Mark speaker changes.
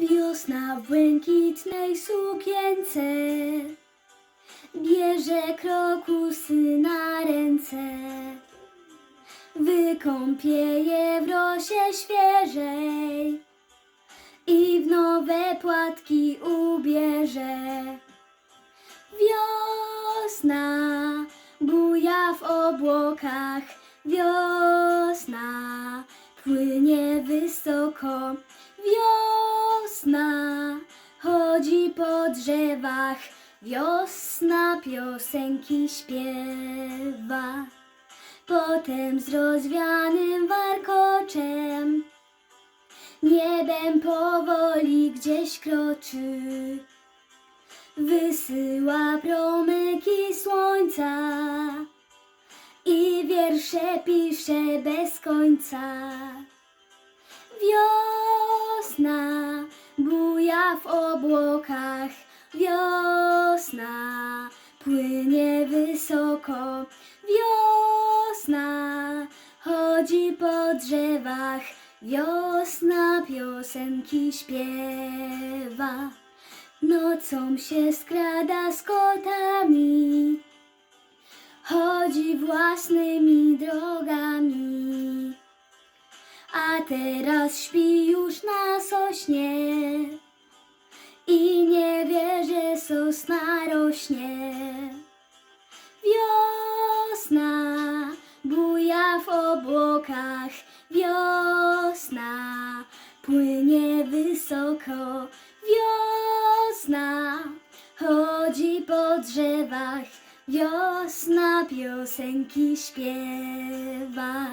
Speaker 1: Wiosna w błękitnej sukience. Bierze krokusy na ręce. Wykąpie je w rosie świeżej I w nowe płatki ubierze. Wiosna buja w obłokach. Wiosna płynie wysoko. Wiosna chodzi po drzewach Wiosna piosenki śpiewa. Potem z rozwianym warkoczem Niebem powoli gdzieś kroczy. Wysyła promyki słońca I wiersze pisze bez końca. Wiosna w obłokach. Wiosna płynie wysoko. Wiosna chodzi po drzewach. Wiosna piosenki śpiewa. Nocą się skrada z kotami. Chodzi własnymi drogami. A teraz śpi już na sośnie sosna rośnie Wiosna buja w obłokach. Wiosna płynie wysoko. Wiosna chodzi po drzewach. Wiosna piosenki śpiewa